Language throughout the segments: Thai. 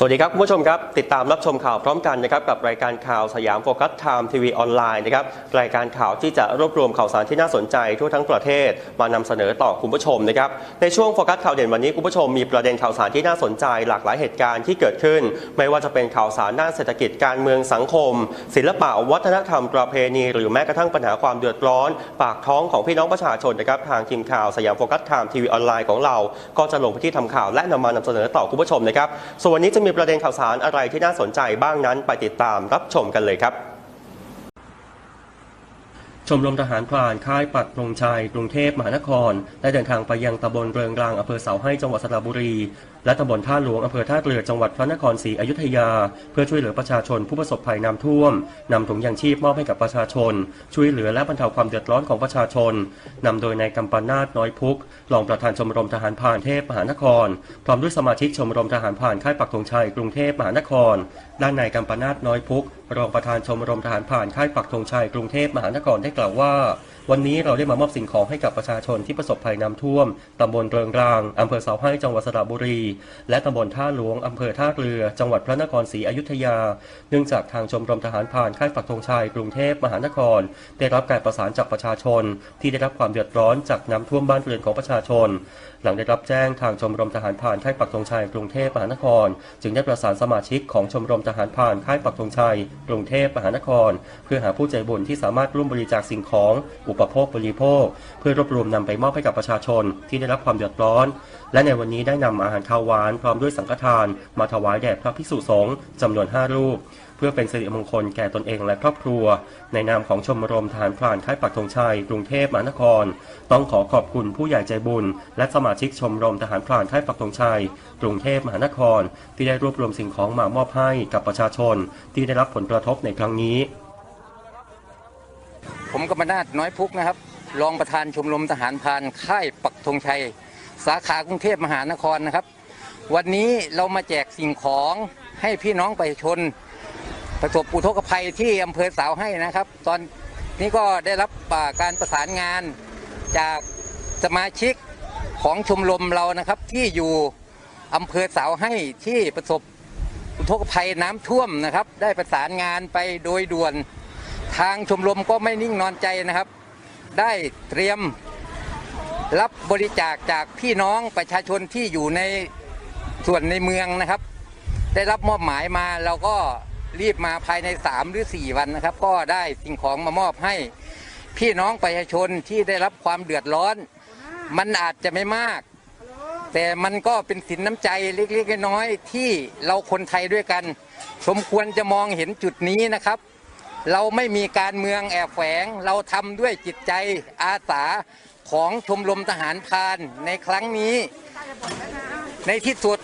สวัสดีครับคุณผู้ชมครับ ติดตามรับชมข่าวพร้อมกันนะครับกับรายการข่าวสยามโฟกัสไทม์ทีวีออนไลน์นะครับรายการข่าวที่จะรวบรวมข่าวสารที่น่าสนใจทั่วทั้งประเทศมานำเสนอต่อคุณผู้ชมนะครับในช่วงโฟกัสข่าวเด่นวันนี้คุณผู้ชมมีประเด็นข่าวสารที่น่าสนใจ หลากหลายเหตุการณ์ที่เกิดขึ้น ไม่ว่าจะเป็นข่าวสารด้านเศรษฐกิจการเมืองสังคม ศิลปะวัฒนธรรมประเพณี หรือแม้กระทั่งปัญหาความเดือดร้อน ปากท้องของพี่น้องประชาชนนะครับทางทีมข่าวสยามโฟกัสไทม์ทีวีออนไลน์ของเรา ก็จะลงพื้นที่ทำข่าวและนำมานำเสนอต่อคุณผู้ชมนะครับส่วนวันนี้จะมีีประเด็นข่าวสารอะไรที่น่าสนใจบ้างนั้น ไปติดตามรับชมกันเลยครับ ชมรมทหารพรานค่ายปัดรงชัย กรุงเทพมหานคร ได้เดินทางไปยังตำบลเริงรางอำเภอเสาให้จังหวัดสระบุรีและตำบลท่าหลวงอำเภอท่าเรือจังหวัดพระนครศรีอยุธยา เพื่อช่วยเหลือประชาชนผู้ประสบภัยน้ำท่วมนำถุงยางชีพมอบให้กับประชาชน ช่วยเหลือและบรรเทาความเดือดร้อนของประชาชนนำโดยนายกำปนาตน้อยพุกรองประธานชมรมทหารพรานเทพมหานคร พร้อมด้วยสมาชิกชมรมทหารพรานค่ายปักธงชัยกรุงเทพมหานคร ด้านนายกำปนาตน้อยพุกรองประธานชมรมทหารพรานค่ายปักธงชัยกรุงเทพมหานครได้กล่าวว่า วันนี้เราได้มามอบสิ่งของให้กับประชาชนที่ประสบภัยน้ำท่วม ตำบลเริงราง อำเภอเสาให้จังหวัดสระบุรี และตำบลท่าหลวง อำเภอท่าเรือ จังหวัดพระนครศรีอยุธยา เนื่องจากทางชมรมทหารผ่านค่ายปักธงชัยกรุงเทพมหานคร ได้รับการประสานจากประชาชน ที่ได้รับความเดือดร้อนจากน้ำท่วมบ้านเรือนของประชาชน หลังได้รับแจ้งทางชมรมทหารผ่านค่ายปักธงชัยกรุงเทพมหานคร จึงได้ประสานสมาชิกของชมรมทหารผ่านค่ายปักธงชัยกรุงเทพมหานคร เพื่อหาผู้ใจบุญที่สามารถร่วมบริจาคสิ่งของอุปโภคบริโภค เพื่อรวบรวมนำไปมอบให้กับประชาชนที่ได้รับความเดือดร้อน และในวันนี้ได้นำอาหารข้าวหวานพร้อมด้วยสังฆทาน มาถวายแด่พระภิกษุสงฆ์จำนวน 5 รูป เพื่อเป็นสิริมงคลแก่ตนเองและครอบครัว ในนามของชมรมทหารพรานค่ายปักธงชัยกรุงเทพมหานคร ต้องขอขอบคุณผู้ใหญ่ใจบุญ และสมาชิกชมรมทหารพรานค่ายปักธงชัยกรุงเทพมหานคร ที่ได้รวบรวมสิ่งของมามอบให้กับประชาชน ที่ได้รับผลกระทบในครั้งนี้ ผมกำมนาตน้อยพุกนะครับ รองประธานชมรมทหารพานค่ายปักธงชัย สาขากรุงเทพมหานครนะครับ วันนี้เรามาแจกสิ่งของให้พี่น้องประชาชน ประสบอุทกภัยที่อำเภอสาวให้นะครับ ตอนนี้ก็ได้รับาการประสานงานจากสมาชิกของชมรมเรานะครับที่อยู่อำเภอสาวให้ที่ประสบอุทกภัยน้ำท่วมนะครับ ได้ประสานงานไปโดยด่วน ทางชมรมก็ไม่นิ่งนอนใจนะครับ ได้เตรียมรับบริจาคจากพี่น้องประชาชนที่อยู่ในส่วนในเมืองนะครับ ได้รับมอบหมายมาเราก็รีบมาภายใน 3 หรือ 4 วันนะครับ ก็ได้สิ่งของมามอบให้พี่น้องประชาชนที่ได้รับความเดือดร้อน มันอาจจะไม่มาก แต่มันก็เป็นสินน้ำใจเล็กๆน้อยๆที่เราคนไทยด้วยกัน สมควรจะมองเห็นจุดนี้นะครับ เราไม่มีการเมืองแอบแฝง เราทำด้วยจิตใจอาสาของชมรมทหารพรานในครั้งนี้ ในที่สุด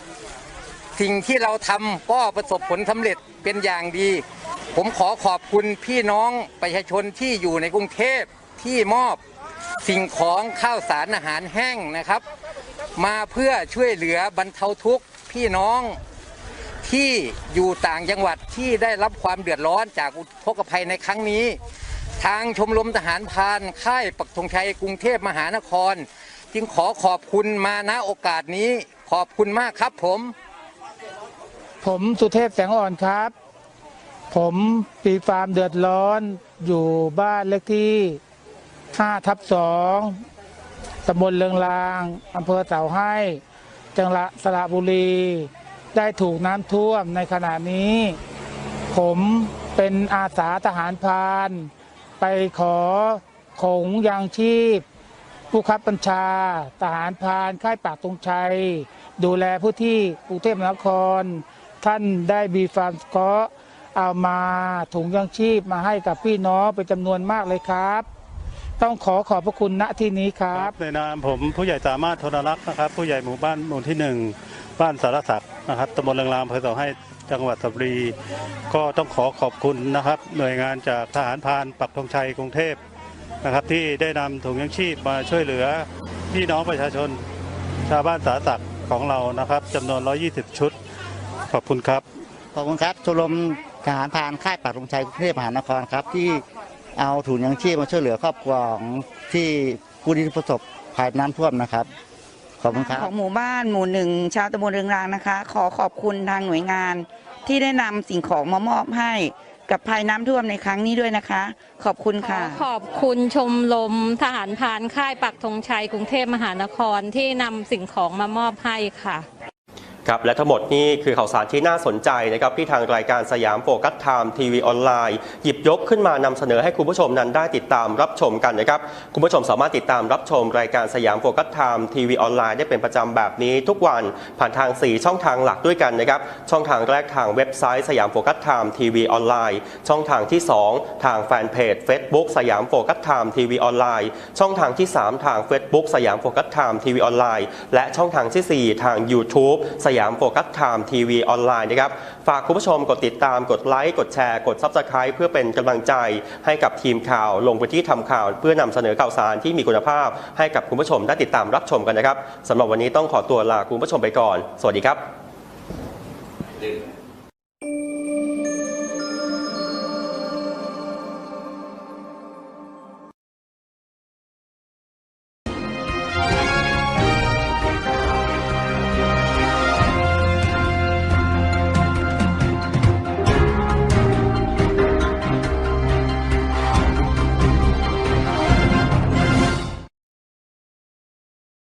สิ่งที่เราทำก็ประสบผลสำเร็จเป็นอย่างดี ผมขอขอบคุณพี่น้องประชาชนที่อยู่ในกรุงเทพที่มอบสิ่งของข้าวสารอาหารแห้งนะครับ มาเพื่อช่วยเหลือบรรเทาทุกข์พี่น้อง ที่อยู่ต่างจังหวัดที่ได้รับความเดือดร้อนจากอุทกภัยในครั้งนี้ ทางชมรมทหารพานค่ายปักธงชัยกรุงเทพมหานคร จึงขอขอบคุณมาณโอกาสนี้ขอบคุณมากครับผม ผมสุเทพแสงอ่อนครับ ผมปีฟาร์มเดือดร้อนอยู่บ้านเลขที่5ทับ2ตำบลเลืองลางอำเภอเสาให้ จังหวัดสระบุรี ได้ถูกน้ำท่วมในขณะนี้ ผมเป็นอาสาทหารพราน ไปขอของยางชีพ ผู้คับบัญชาทหารพรานค่ายปากตรงชัย ดูแลผู้ที่กรุงเทพมหานคร ท่านได้บีฟาร์มกอเอามาถุงยังชีพมาให้กับพี่น้องเป็นจำนวนมากเลยครับตต้องขอขอบพระคุณณที่นี้ครับ ในนามผมผู้ใหญ่สามารถธนรักษ์นะครับ ผู้ใหญ่หมู่บ้านหมู่ที่หนึ่ง บ้านสารศักดิ์นะครับตำบลเรืองรามอำเภอเสาให้จังหวัดสระบุรี ก็ต้องขอขอบคุณนะครับ หน่วยงานจากทหารพรานปักธงชัยกรุงเทพนะครับที่ได้นำถุงยังชีพมาช่วยเหลือพี่น้องประชาชนชาวบ้านสารศักดิ์ของเรานะครับจำนวน 120 ชุด ขอบคุณครับ ขอบคุณครับชมรมทหารพรานค่ายปักธงชัยกรุงเทพมหานครครับ ที่เอาถุงยังชีพมาช่วยเหลือครอบครัวของที่ผู้ที่ประสบภัยน้ำท่วมนะครับ ขอบคุณครับ ของหมู่บ้านหมู่หนึ่งชาวตำบลเรืองรางนะคะ ขอขอบคุณทางหน่วยงาน ที่ได้นำสิ่งของมามอบให้กับภัยน้ำท่วมในครั้งนี้ด้วยนะคะ ขอบคุณขอค่ะ ขอบคุณชมรมทหารพรานค่ายปักธงชัยกรุงเทพมหานครที่นำสิ่งของมามอบให้ค่ะ ครับและทั้งหมดนี่คือข่าวสารที่น่าสนใจนะครับที่ทางรายการสยามโฟกัสไทม์ทีวีออนไลน์หยิบยกขึ้นมานำเสนอให้คุณผู้ชมนั้นได้ติดตามรับชมกันนะครับคุณผู้ชมสามารถติดตามรับชมรายการสยามโฟกัสไทม์ทีวีออนไลน์ได้เป็นประจำแบบนี้ทุกวันผ่านทาง 4 ช่องทางหลักด้วยกันนะครับช่องทางแรกทางเว็บไซต์สยามโฟกัสไทม์ทีวีออนไลน์ช่องทางที่ 2 ทางแฟนเพจ Facebook สยามโฟกัสไทม์ทีวีออนไลน์ช่องทางที่ 3 ทาง Facebook สยามโฟกัสไทม์ทีวีออนไลน์และช่องทางทีสี่4 ทาง YouTube สยามโฟกัสไทม์ทีวีออนไลน์นะครับ ฝากคุณผู้ชมกดติดตามกดไลค์กดแชร์กดซับสไคร b ์เพื่อเป็นกำลังใจให้กับทีมข่าวลงพื้นที่ทำข่าว เพื่อนำเสนอข่าวสารที่มีคุณภาพ ให้กับคุณผู้ชมได้ติดตามรับชมกันนะครับสำหรับวันนี้ต้องขอตัวลาคุณผู้ชมไปก่อน สวัสดีครับ